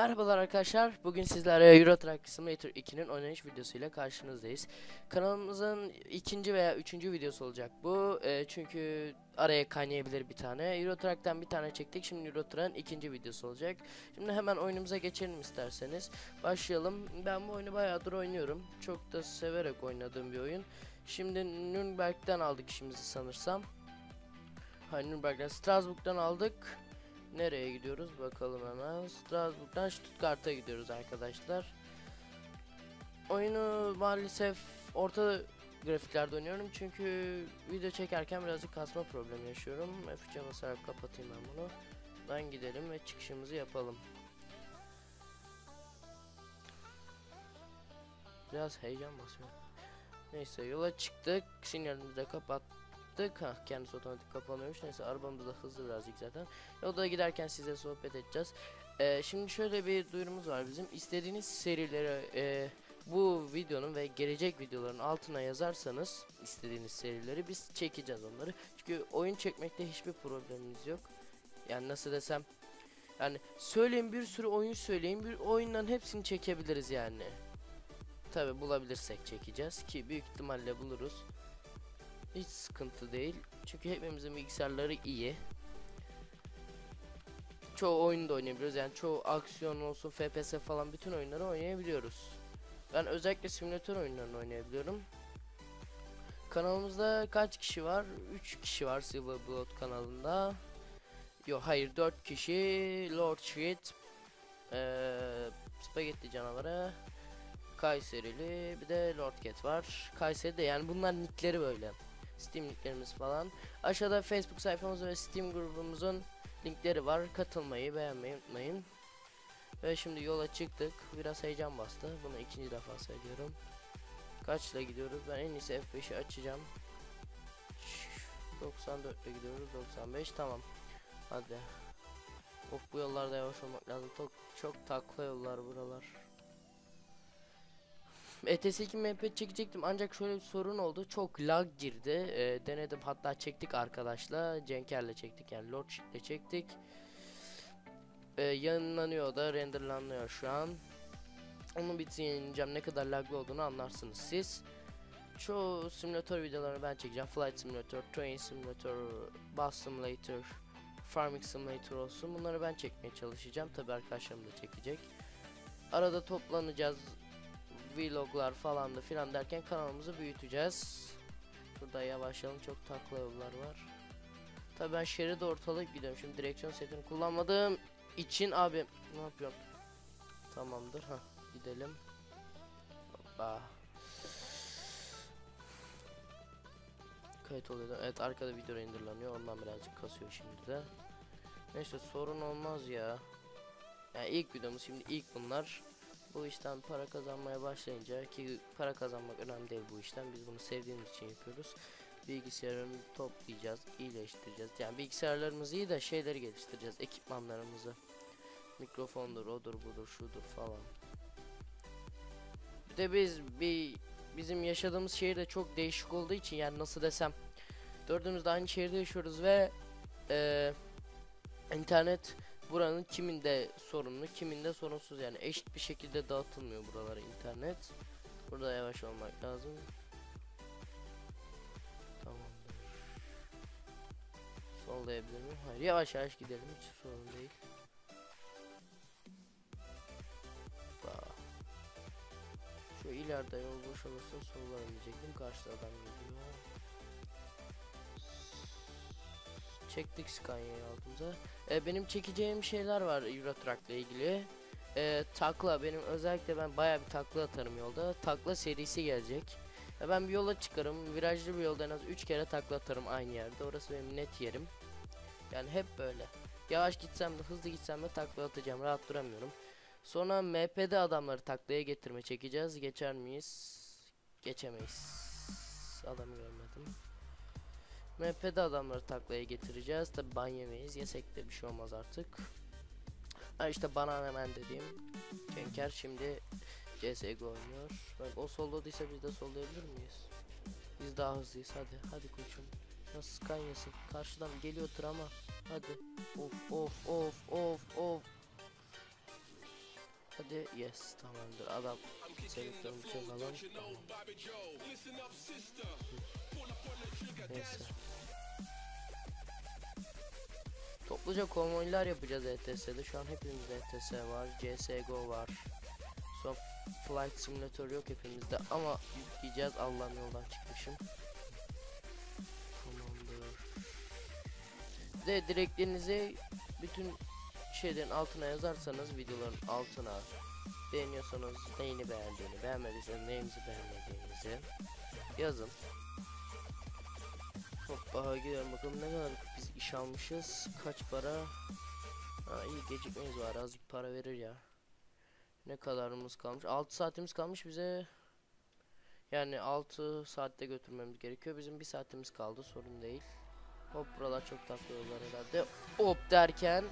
Merhabalar arkadaşlar. Bugün sizlerle Euro Simulator 2'nin oynanış videosuyla karşınızdayız. Kanalımızın ikinci veya üçüncü videosu olacak bu. Ee, çünkü araya kaynayabilir bir tane. Euro Truck'tan bir tane çektik. Şimdi Euro Truck'ın ikinci videosu olacak. Şimdi hemen oyunumuza geçelim isterseniz. Başlayalım. Ben bu oyunu bayağıdır oynuyorum. Çok da severek oynadığım bir oyun. Şimdi Nürnberg'den aldık işimizi sanırsam. Hayır Nürnberg'den Strasbourg'dan aldık. Nereye gidiyoruz bakalım hemen. Strasbourg'dan Stuttgart'a gidiyoruz arkadaşlar. Oyunu maalesef orta grafiklerde oynuyorum çünkü video çekerken birazcık kasma problemi yaşıyorum. F3'e basarak kapatayım ben bunu. Ben gidelim ve çıkışımızı yapalım. Biraz heyecan basıyor. Neyse yola çıktık. Sinyalimizi de kapattık. Ha kendisi otomatik kapanıyormuş. Neyse arabamız da hızlı birazcık zaten. Yolda giderken size sohbet edeceğiz. Ee, şimdi şöyle bir duyurumuz var bizim. İstediğiniz serileri e, bu videonun ve gelecek videoların altına yazarsanız istediğiniz serileri biz çekeceğiz onları. Çünkü oyun çekmekte hiçbir problemimiz yok. Yani nasıl desem yani söyleyin bir sürü oyun söyleyin bir oyundan hepsini çekebiliriz yani. Tabi bulabilirsek çekeceğiz ki büyük ihtimalle buluruz. Hiç sıkıntı değil. Çünkü hepimizin bilgisayarları iyi. Çoğu oyunu oynayabiliyoruz. Yani çoğu aksiyon olsun, FPS falan bütün oyunları oynayabiliyoruz. Ben özellikle simülatör oyunlarını oynayabiliyorum. Kanalımızda kaç kişi var? 3 kişi var Silver Blood kanalında. Yo hayır 4 kişi. Lord Shit, ee, Spagetti canavarı, Kayserili, bir de Lord Cat var. Kayseri'de yani bunlar nickleri böyle. Steam linklerimiz falan. Aşağıda Facebook sayfamız ve Steam grubumuzun linkleri var. Katılmayı, beğenmeyi unutmayın. Ve şimdi yola çıktık. Biraz heyecan bastı. Bunu ikinci defa söylüyorum. Kaçla gidiyoruz? Ben en iyisi F5'i açacağım. 94 ile gidiyoruz. 95 tamam. Hadi. Of bu yollarda yavaş olmak lazım. Çok, çok takla yollar buralar. ETS2 MP çekecektim ancak şöyle bir sorun oldu. Çok lag girdi. Ee, denedim hatta çektik arkadaşla. Cenker'le çektik yani Lordship'le çektik. Ee, yayınlanıyor da renderlanıyor şu an. Onu bitireceğim ne kadar laglı olduğunu anlarsınız siz. Çoğu simülatör videolarını ben çekeceğim. Flight Simulator, Train Simulator, Bus Simulator, Farming Simulator olsun. Bunları ben çekmeye çalışacağım. Tabi arkadaşlarım da çekecek. Arada toplanacağız vloglar falan da filan derken kanalımızı büyüteceğiz. Burada yavaşlayalım çok takla yollar var. Tabi ben şeridi ortalayıp gidiyorum. Şimdi direksiyon setini kullanmadığım için abi ne yapıyorum? Tamamdır. ha gidelim. Hoppa. Kayıt oluyor. Evet arkada video renderlanıyor. Ondan birazcık kasıyor şimdi de. Neyse sorun olmaz ya. Yani ilk videomuz şimdi ilk bunlar bu işten para kazanmaya başlayınca ki para kazanmak önemli değil bu işten biz bunu sevdiğimiz için yapıyoruz. Bilgisayarımızı toplayacağız iyileştireceğiz. Yani bilgisayarlarımızı iyi de şeyleri geliştireceğiz ekipmanlarımızı. Mikrofondur odur budur şudur falan. Bir de biz bir bizim yaşadığımız şehir de çok değişik olduğu için yani nasıl desem dördümüz aynı şehirde yaşıyoruz ve e, internet buranın kiminde sorunlu kiminde sorunsuz. Yani eşit bir şekilde dağıtılmıyor buralara internet. Burada yavaş olmak lazım. Tamamdır. Sollayabilir miyim? Hayır yavaş yavaş gidelim. Hiç sorun değil. Şu ileride yol boş olursa sollayabilecektim. Karşıda adam geliyor çektik Scania'yı altımıza. Ee, benim çekeceğim şeyler var Euro Truck ile ilgili. Ee, takla benim özellikle ben baya bir takla atarım yolda. Takla serisi gelecek. Ya ben bir yola çıkarım. Virajlı bir yolda en az 3 kere takla atarım aynı yerde. Orası benim net yerim. Yani hep böyle. Yavaş gitsem de hızlı gitsem de takla atacağım. Rahat duramıyorum. Sonra MP'de adamları taklaya getirme çekeceğiz. Geçer miyiz? Geçemeyiz. Adamı görmedim. MP'de adamları taklaya getireceğiz. Tabi ban yemeyiz. Yesek de bir şey olmaz artık. Ha işte bana hemen dediğim Cenker şimdi CSGO oynuyor. Bak o solladıysa biz de sollayabilir miyiz? Biz daha hızlıyız hadi. Hadi koçum. Nasıl Scania'sın? Karşıdan geliyor ama. Hadi. Of of of of of. hadi yes tamamdır adam çakalım tamam. Hı. Topluca konvoylar yapacağız ETS'de. Şu an hepimizde ETS var. CSGO var. Son Flight Simulator yok hepimizde ama yükleyeceğiz. Allah'ın yoldan çıkmışım. Tamamdır. De dileklerinizi bütün şeylerin altına yazarsanız videoların altına beğeniyorsanız neyini beğendiğini, beğenmediyseniz neyimizi beğenmediğinizi yazın. Hoppa gidelim bakalım ne kadar biz iş almışız. Kaç para? Ha iyi gecikmeyiz var azıcık para verir ya. Ne kadarımız kalmış? 6 saatimiz kalmış bize. Yani 6 saatte götürmemiz gerekiyor. Bizim bir saatimiz kaldı sorun değil. Hop buralar çok tatlı yollar herhalde. Hop derken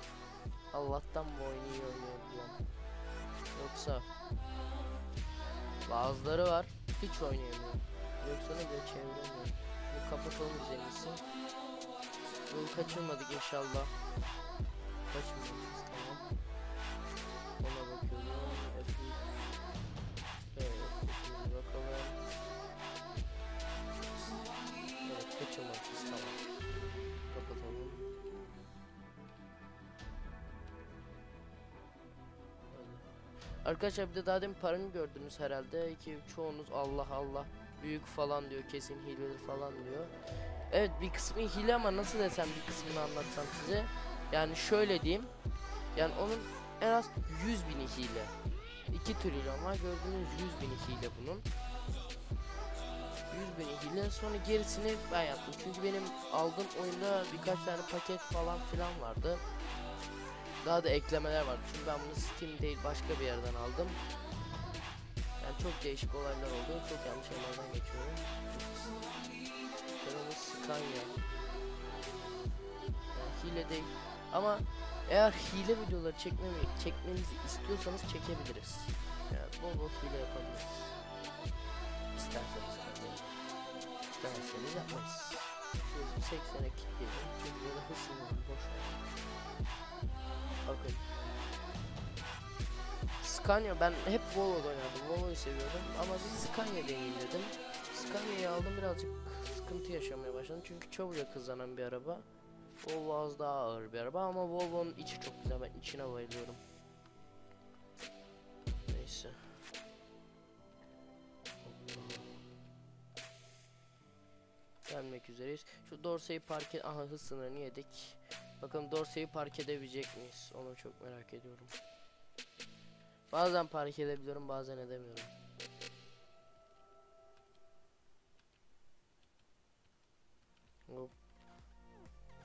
Allah'tan bu oyunu iyi. Yoksa bazıları var hiç oynayamıyorum. Yoksa ne bile çeviremiyorum. Kapatalım üzerimizi. Yolu kaçırmadık inşallah. Kaçırmamışız tamam. Ona bakıyorum. F3. Evet, F3'e bakalım. Evet, kaçırmamışız tamam. Kapatalım. Arkadaşlar bir de daha demin paramı gördünüz herhalde ki çoğunuz Allah Allah büyük falan diyor kesin hileli falan diyor. Evet bir kısmı hile ama nasıl desem bir kısmını anlatsam size. Yani şöyle diyeyim. Yani onun en az 100 bini hile. 2 trilyon var gördüğünüz 100 bini hile bunun. 100 bini hile sonra gerisini ben yaptım. Çünkü benim aldığım oyunda birkaç tane paket falan filan vardı. Daha da eklemeler vardı. Çünkü ben bunu Steam değil başka bir yerden aldım. Çok değişik olaylar oldu. Çok yanlış şeylerden geçiyorum. Kırmızı Scania. Yani hile değil. Ama eğer hile videoları çekmemi, çekmemizi istiyorsanız çekebiliriz. Yani bol bol hile yapabiliriz. İsterseniz tabii. İstemezseniz yapmayız. Şurası 80'e kilitleyelim. Çünkü hız sınırı boş ver. Bakın. Scania ben hep Volvo'da oynadım. Volvo'yu seviyordum ama bir Scania deneyim dedim. Scania'yı aldım birazcık sıkıntı yaşamaya başladım. Çünkü çabucak hızlanan bir araba. Volvo az daha ağır bir araba ama Volvo'nun içi çok güzel. Ben içine bayılıyorum. Neyse. Gelmek üzereyiz. Şu Dorsey'i park et... Aha hız sınırını yedik. Bakalım Dorsey'i park edebilecek miyiz? Onu çok merak ediyorum. Bazen park edebiliyorum bazen edemiyorum. Hop.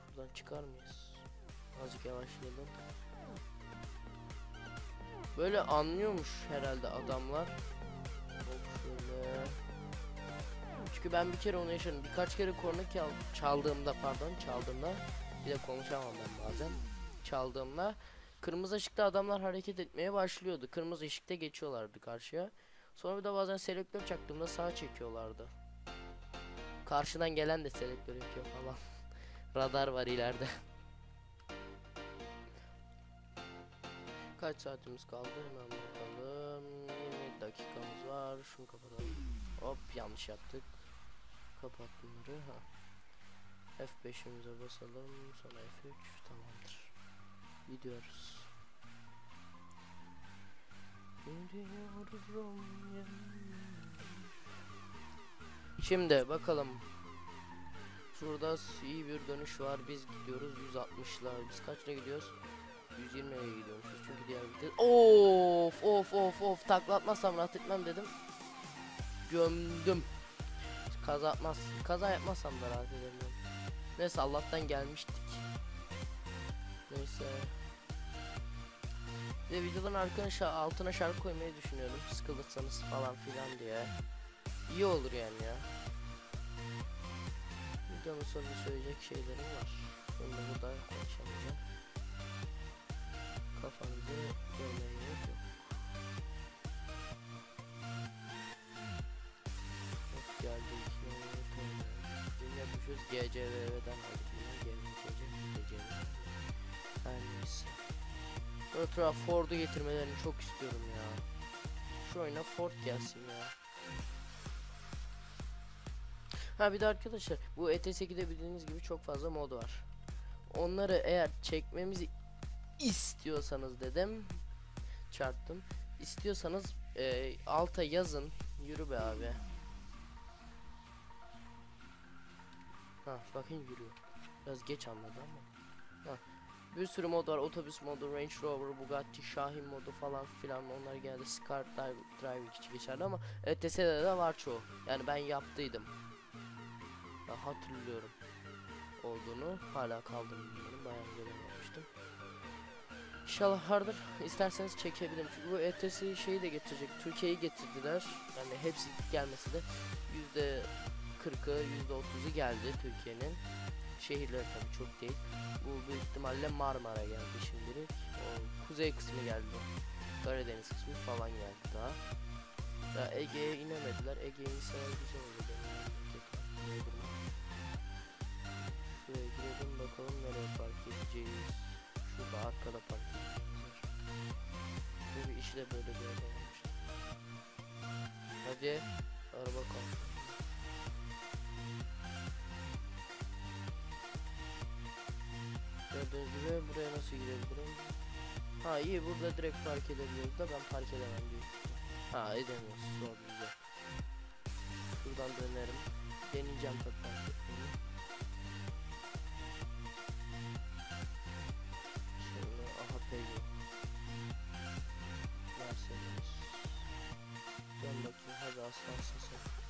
Buradan çıkar mıyız? Azıcık yavaşlayalım. Böyle anlıyormuş herhalde adamlar. Hop şöyle. Çünkü ben bir kere onu yaşadım. Birkaç kere korna çal- çaldığımda pardon çaldığımda bir de konuşamam ben bazen. Çaldığımda kırmızı ışıkta adamlar hareket etmeye başlıyordu. Kırmızı ışıkta geçiyorlardı karşıya. Sonra bir de bazen selektör çaktığımda sağa çekiyorlardı. Karşıdan gelen de selektör yapıyor falan. Radar var ileride. Kaç saatimiz kaldı hemen bakalım. 27 dakikamız var. Şunu kapatalım. Hop yanlış yaptık. Kapat bunları. Ha. F5'imize basalım. Sonra F3 tamamdır. Gidiyoruz. Şimdi bakalım. Şurada iyi bir dönüş var. Biz gidiyoruz 160'la. Biz kaçla gidiyoruz? 120'ye gidiyoruz. Çünkü diğer vites. Of of of of takla rahat etmem dedim. Gömdüm. Kaza atmaz. Kaza yapmazsam da rahat edemiyorum. Neyse Allah'tan gelmiştik. Neyse. De videoların arkana altına şarkı koymayı düşünüyorum. Sıkılırsanız falan filan diye. İyi olur yani ya. Videonun sonunda söyleyecek şeylerim var. Da burada konuşamayacağım. Kafanızı görmeye gerek yok. Hop geldik. Biz yapmışız GCVV'den aldık yine. GCV, GCV. Her neyse. Truck Ford'u getirmelerini çok istiyorum ya. Şu oyuna Ford gelsin ya. Ha bir de arkadaşlar bu E ETS2'de bildiğiniz gibi çok fazla mod var. Onları eğer çekmemizi istiyorsanız dedim çarptım. İstiyorsanız e, alta yazın. Yürü be abi. Ha bakın yürüyor. Biraz geç anladı ama. Ha. Bir sürü mod var. Otobüs modu, Range Rover, Bugatti, Şahin modu falan filan onlar geldi. Scar Driving için geçerli ama ETS'de de var çoğu. Yani ben yaptıydım. Ben hatırlıyorum olduğunu. Hala kaldım bilmiyorum. Bayağı görememiştim. İnşallah vardır. İsterseniz çekebilirim. Çünkü bu ETS şeyi de getirecek. Türkiye'yi getirdiler. Yani hepsi gelmesi de yüzde 40'ı yüzde 30'u geldi Türkiye'nin. Şehirleri tabii çok değil. Bu büyük ihtimalle Marmara geldi şimdilik. O kuzey kısmı geldi. Karadeniz kısmı falan geldi daha. Ya Ege'ye inemediler. Ege'ye inseler güzel olur. benim memleketim. Şuraya girelim bakalım nereye park edeceğiz. Şurada arkada park edeceğiz. Bu bir işi de böyle bir varmış. Hadi araba kalk. Gördüğünüz gibi buraya nasıl girebilirim? Ha iyi burada direkt park edebiliyoruz da ben park edemem büyük. Ha edemiyoruz zor bize. Şuradan dönerim. Deneyeceğim tabii park etmeyi. Şöyle aha Peugeot. Mercedes. Dön bakayım hadi aslansın sen.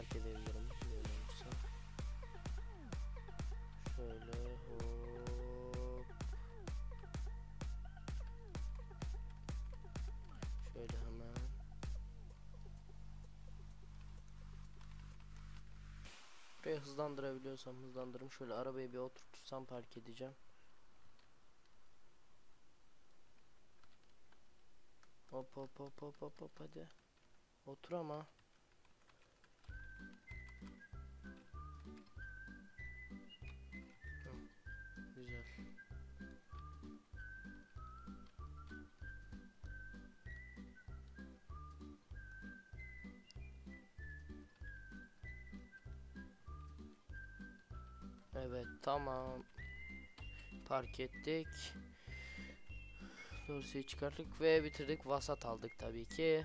Park edebilirim böyle. Şöyle hop. Şöyle hemen. Buraya hızlandırabiliyorsam hızlandırırım. Şöyle arabayı bir oturtursam park edeceğim. Hop hop hop hop hop hop hadi. Otur ama. Evet tamam. Park ettik. Dosyayı çıkarttık ve bitirdik. Vasat aldık tabii ki.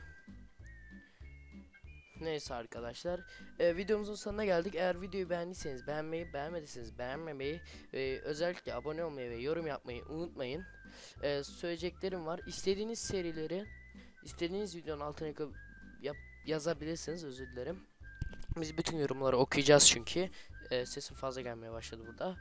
Neyse arkadaşlar. e, videomuzun sonuna geldik. Eğer videoyu beğendiyseniz beğenmeyi, beğenmediyseniz beğenmemeyi, e, özellikle abone olmayı ve yorum yapmayı unutmayın. E, söyleyeceklerim var. İstediğiniz serileri, istediğiniz videonun altına yap- yazabilirsiniz. Özür dilerim. Biz bütün yorumları okuyacağız çünkü. E, sesim fazla gelmeye başladı burada.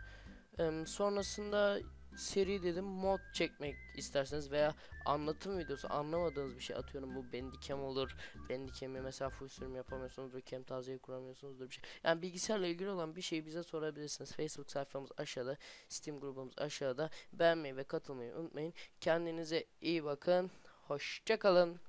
Em, sonrasında seri dedim mod çekmek isterseniz veya anlatım videosu anlamadığınız bir şey atıyorum bu bendikem olur bendikemi mesela full sürüm yapamıyorsunuzdur kemtazeyi kuramıyorsunuzdur bir şey. Yani bilgisayarla ilgili olan bir şeyi bize sorabilirsiniz. Facebook sayfamız aşağıda Steam grubumuz aşağıda. Beğenmeyi ve katılmayı unutmayın. Kendinize iyi bakın. Hoşça kalın